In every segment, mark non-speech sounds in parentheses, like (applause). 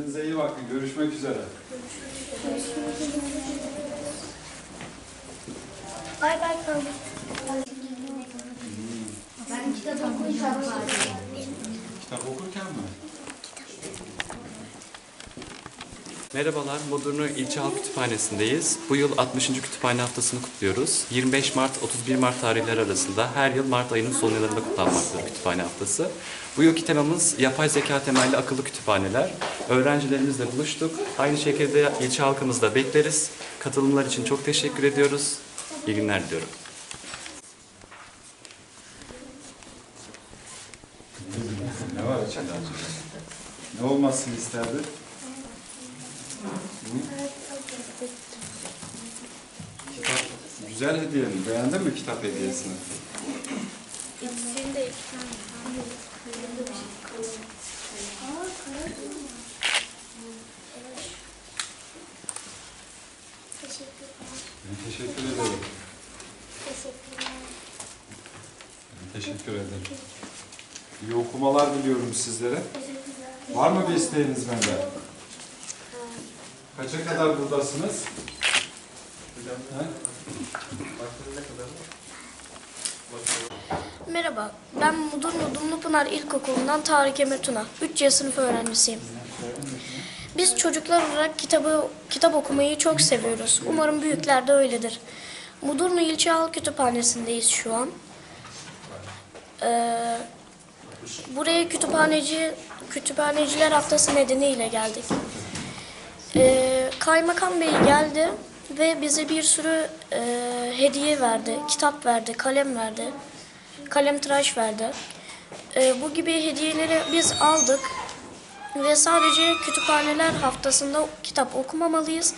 Kendinize iyi bakın. Görüşmek üzere. Bay bay kalın. Ben kitap okuyacağım. Kitap okurken mi? Merhabalar, Modurnu İlçe Halk Kütüphanesi'ndeyiz. Bu yıl 60. Kütüphane Haftası'nı kutluyoruz. 25 Mart 31 Mart tarihleri arasında her yıl Mart ayının sonlarında kutlanmaktadır Kütüphane Haftası. Bu yılki temamız yapay zeka temelli akıllı kütüphaneler. Öğrencilerimizle buluştuk. Aynı şekilde ilçe halkımızı da bekleriz. Katılımlar için çok teşekkür ediyoruz. İyi günler diliyorum. Ne var içinde acaba? Ne olmasını isterdi? Kitap güzel hediye mi? Beğendin mi kitap hediyesini? İkisinde iki tane. Ben teşekkür ederim. Teşekkürler. Ben teşekkür ederim. İyi okumalar diliyorum sizlere. Var mı bir isteğiniz benden? Kaça kadar buradasınız? Ha? Merhaba, ben Mudurnu Dumlupınar İlkokulu'ndan Tarık Emir Tuna. 3C sınıf öğrencisiyim. Biz çocuklar olarak kitabı kitap okumayı çok seviyoruz. Umarım büyükler de öyledir. Mudurnu İlçe Halk Kütüphanesi'ndeyiz şu an. Ee, buraya kütüphaneci kütüphaneciler haftası nedeniyle geldik. Ee, Kaymakam Bey geldi ve bize bir sürü e, hediye verdi, kitap verdi, kalem verdi, kalem tıraş verdi. Ee, bu gibi hediyeleri biz aldık ve sadece kütüphaneler haftasında kitap okumamalıyız.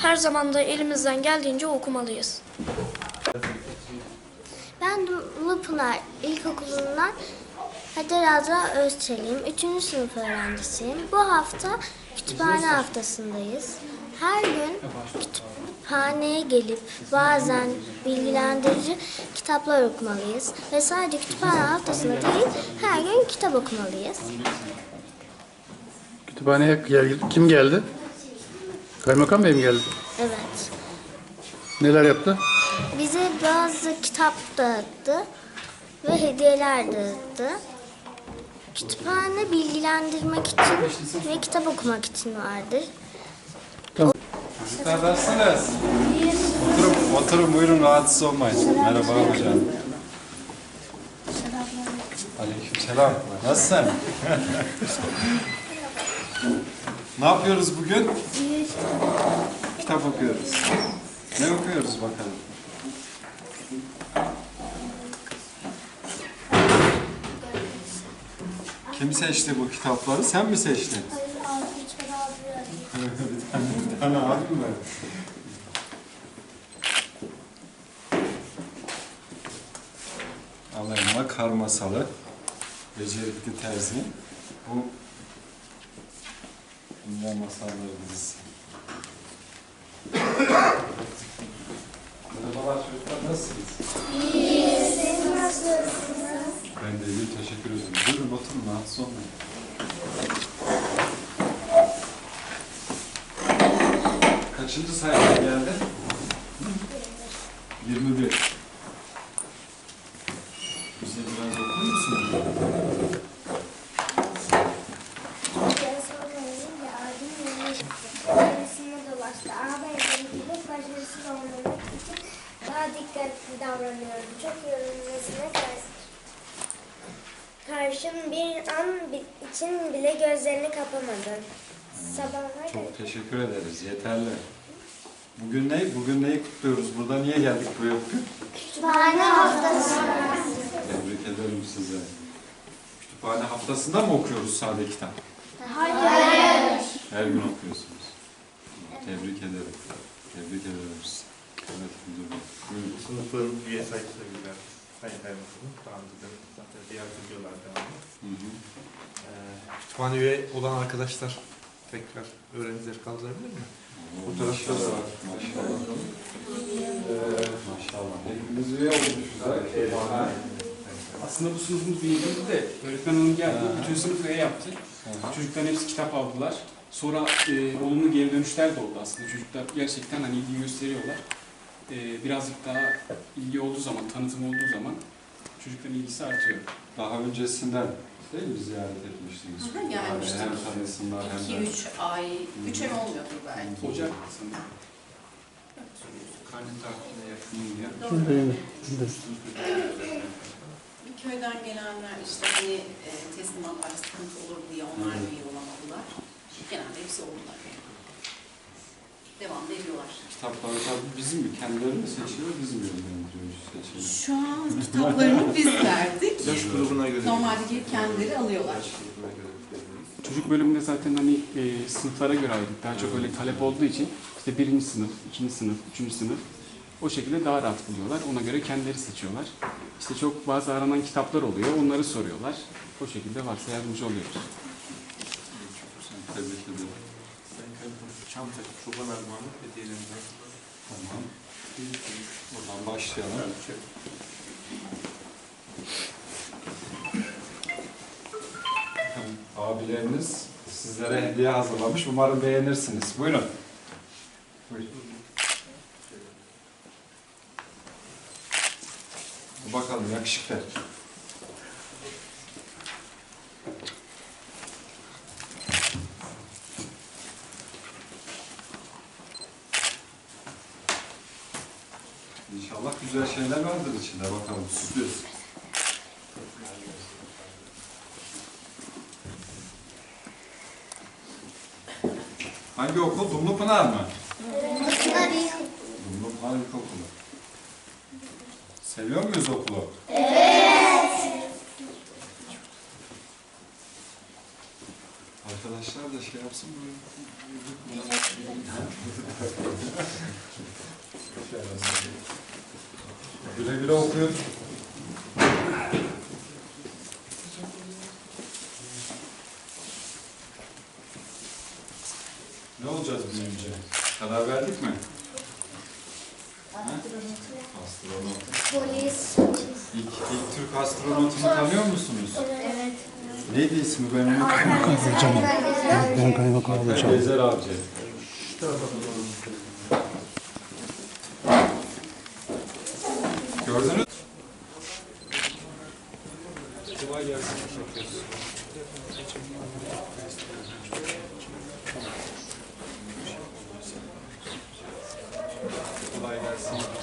Her zaman da elimizden geldiğince okumalıyız. Ben Dumlupınar İlkokulu'ndan Kader Azra Özçelik'im. Üçüncü sınıf öğrencisiyim. Bu hafta kütüphane haftasındayız. Her gün kütüphaneye gelip bazen bilgilendirici kitaplar okumalıyız. Ve sadece kütüphane haftasında değil, her gün kitap okumalıyız. Kütüphaneye gel- kim geldi? Kaymakam Bey mi geldi? Evet. Neler yaptı? Bize bazı kitap dağıttı ve hediyeler dağıttı. Kütüphane bilgilendirmek için ve kitap okumak için vardır. Çocuklar nasılsınız? Oturun, oturun buyurun rahatsız olmayın. Merhaba hocam. Aleykümselam. Nasılsın? (laughs) ne yapıyoruz bugün? Kitap okuyoruz. Ne okuyoruz bakalım? Kim seçti bu kitapları? Sen mi seçtin? bir tane, bir tane abim var. Alayıma kar masalı. Becerikli terzi. Bu Dünya masalları dizisi. Merhabalar çocuklar nasılsınız? Ben de iyiyim teşekkür ederim. Rahatsız olmayın. Kaçıncı sayfaya geldi? 21. Bize biraz okur musun? Başarısız olmamak için daha dikkatli davranıyorum. Çok yorulmasına karşı. Karşım bir an için bile gözlerini kapamadı. Sabahlar Çok teşekkür ederiz. Yeterli. Bugün ne? Bugün neyi kutluyoruz? Burada niye geldik buraya bugün? kütüphane haftası. Tebrik ederim size. Kütüphane haftasında mı okuyoruz sade kitap? Hayır. Her gün okuyorsunuz. Tebrik ederim. Tebrik ederim sizi. Evet, müdür bey. Buyurun. Sınıfların üye sayısı da güzel. Sayın Kaymakamım, daha önce de zaten var. Hı hı. Ee, kütüphane üye olan arkadaşlar tekrar öğrencileri kaldırabilir mi? Bu tarafta da var. Maşallah. Ee, maşallah. Hepimiz üye olmuşuz. ha. Aslında bu sınıfımız büyüdüğünde de öğretmen onu geldi, bütün sınıf üye yaptı. Çocukların hepsi kitap aldılar. Sonra e, olumlu geri dönüşler de oldu aslında. Çocuklar gerçekten hani ilgi gösteriyorlar. E, birazcık daha ilgi olduğu zaman, tanıtım olduğu zaman çocukların ilgisi artıyor. Daha öncesinden değil mi ziyaret etmiştiniz? Hı hı, gelmiştim. Yani hem tanısınlar hem de... 2-3 ay, 3 ay olmuyordur belki. Ocak sanırım. Karne tatiline yakın. Hı, Bir köyden gelenler işte hani e, teslimatlar sıkıntı olur diye onlar da üye olamadılar. Genelde hepsi oldular. Devam ediyorlar. Kitapları tabii bizim mi? Kendileri mi seçiyor, biz mi yönlendiriyoruz seçimi? Şu an kitaplarını biz verdik. Yaş grubuna göre. Normalde gelip kendileri alıyorlar. Çocuk bölümünde zaten hani e, sınıflara göre ayırdık. Daha çok öyle talep olduğu için işte birinci sınıf, ikinci sınıf, üçüncü sınıf o şekilde daha rahat buluyorlar. Ona göre kendileri seçiyorlar. İşte çok bazı aranan kitaplar oluyor. Onları soruyorlar. O şekilde varsa yardımcı oluyoruz. Çok güzel, tebrik ederim. Çanta, çoban armağanı hediyelerimizden. Tamam. Oradan başlayalım. Abileriniz sizlere hediye hazırlamış. Umarım beğenirsiniz. Buyurun. Buyurun. Bakalım yakışıklı. İnşallah güzel şeyler vardır içinde. Bakalım sürpriz. Hangi okul? Dumlupınar mı? Dumlupınar İlkokulu. Seviyor muyuz okulu? Evet. Arkadaşlar da şey yapsın mı? (laughs) Güle güle okuyun. Ne olacağız büyüyünce? Karar verdik mi? Astronot. Polis. İlk, ilk Türk astronotunu tanıyor musunuz? Evet. Neydi ismi ben unuttum. Ben kaymakam olacağım. Gezer Avcı. Vai, Garcia.